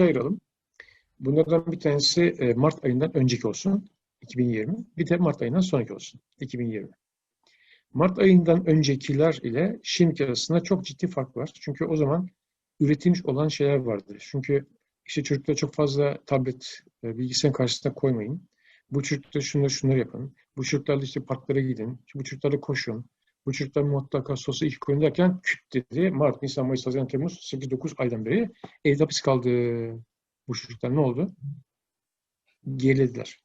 ayıralım. Bunlardan bir tanesi e, Mart ayından önceki olsun, 2020. Bir de Mart ayından sonraki olsun, 2020. Mart ayından öncekiler ile şimdiki arasında çok ciddi fark var. Çünkü o zaman üretilmiş olan şeyler vardı. Çünkü işte çocuklara çok fazla tablet, e, bilgisayarın karşısına koymayın. Bu çocuklar şunları şunları yapın. Bu çocuklarla işte parklara gidin. Bu çocuklarla koşun. Bu çocuklar mutlaka sosyal ilk koyun derken küt dedi. Mart, Nisan, Mayıs, Haziran, Temmuz 8-9 aydan beri evde hapis kaldı. Bu çocuklar ne oldu? Gerilediler.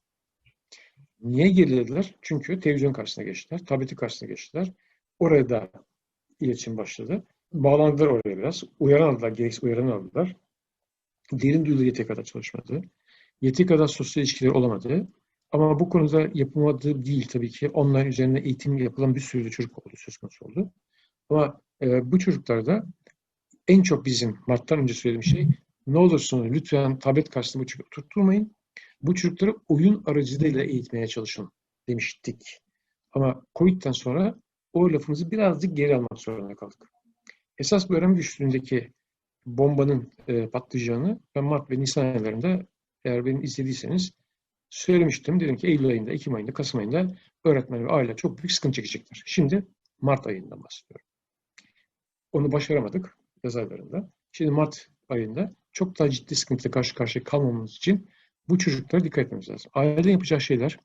Niye gerilediler? Çünkü televizyon karşısına geçtiler. Tableti karşısına geçtiler. Oraya da iletişim başladı. Bağlandılar oraya biraz. Uyaran aldılar, gereksiz uyaran aldılar. Derin duyuları yeteri kadar çalışmadı. Yeteri kadar sosyal ilişkiler olamadı. Ama bu konuda yapılmadığı değil tabii ki. Online üzerine eğitim yapılan bir sürü çocuk oldu, söz konusu oldu. Ama e, bu çocuklarda en çok bizim Mart'tan önce söylediğim şey ne olursunuz lütfen tablet karşısında bu çocuğu tutturmayın. Bu çocukları oyun aracılığıyla eğitmeye çalışın demiştik. Ama Covid'den sonra o lafımızı birazcık geri almak zorunda kaldık. Esas bu öğrenme güçlüğündeki bombanın e, patlayacağını ben Mart ve Nisan aylarında eğer beni izlediyseniz söylemiştim. Dedim ki Eylül ayında, Ekim ayında, Kasım ayında öğretmen ve aile çok büyük sıkıntı çekecekler. Şimdi Mart ayından bahsediyorum. Onu başaramadık yaz. Şimdi Mart ayında çok daha ciddi sıkıntıyla karşı karşıya kalmamamız için bu çocuklara dikkat etmemiz lazım. Aileden yapacağı şeyler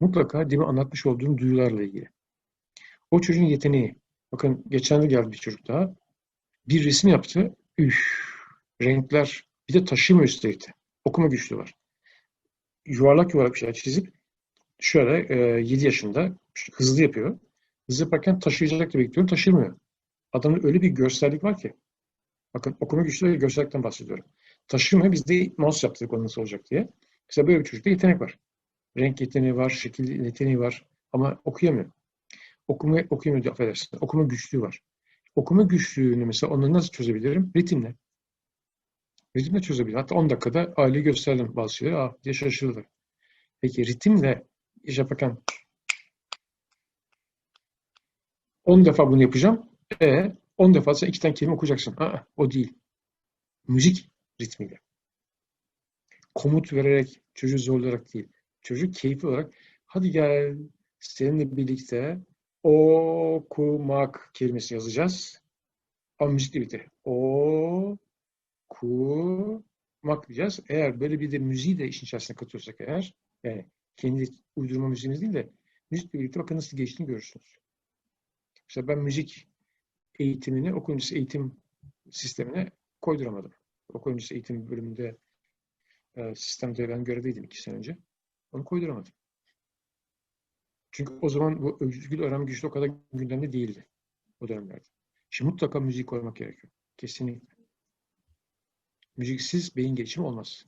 mutlaka demin anlatmış olduğum duyularla ilgili. O çocuğun yeteneği. Bakın geçen de geldi bir çocuk daha. Bir resim yaptı. Üf, renkler. Bir de taşıyamıyor üstelik de. Okuma güçlüğü var. Yuvarlak yuvarlak bir şeyler çizip şöyle e, 7 yaşında hızlı yapıyor. Hızlı yaparken taşıyacak da bekliyorum. Taşımıyor. Adamın öyle bir görsellik var ki. Bakın okuma güçlüğü ve görsellikten bahsediyorum. Taşımıyor. Biz de mouse yaptık onun nasıl olacak diye. Mesela böyle bir çocukta yetenek var. Renk yeteneği var, şekil yeteneği var ama okuyamıyor. Okuma, okuyamıyor diye affedersin. Okuma güçlüğü var. Okuma güçlüğünü mesela onu nasıl çözebilirim? Ritimle. Ritimle çözebilirim. Hatta 10 dakikada aile gösterdim bazı şeyleri. Aa diye şaşırdılar. Peki ritimle iş yaparken 10 defa bunu yapacağım. E 10 defa sen iki tane kelime okuyacaksın. Aa, o değil. Müzik ritmiyle. Komut vererek, çocuğu zorlayarak değil. Çocuk keyifli olarak hadi gel seninle birlikte okumak kelimesi yazacağız. Ama müzikle birlikte. O kumak diyeceğiz. Eğer böyle bir de müziği de işin içerisine katıyorsak eğer, yani kendi uydurma müziğimiz değil de müzikle birlikte bakın nasıl geçtiğini görürsünüz. İşte ben müzik eğitimini okul öncesi eğitim sistemine koyduramadım. Okul öncesi eğitim bölümünde e, sistemde ben görevdeydim iki sene önce. Onu koyduramadım. Çünkü o zaman bu özgül öğrenme güçlü o kadar gündemde değildi o dönemlerde. Şimdi mutlaka müzik koymak gerekiyor. Kesinlikle. Müziksiz beyin gelişimi olmaz.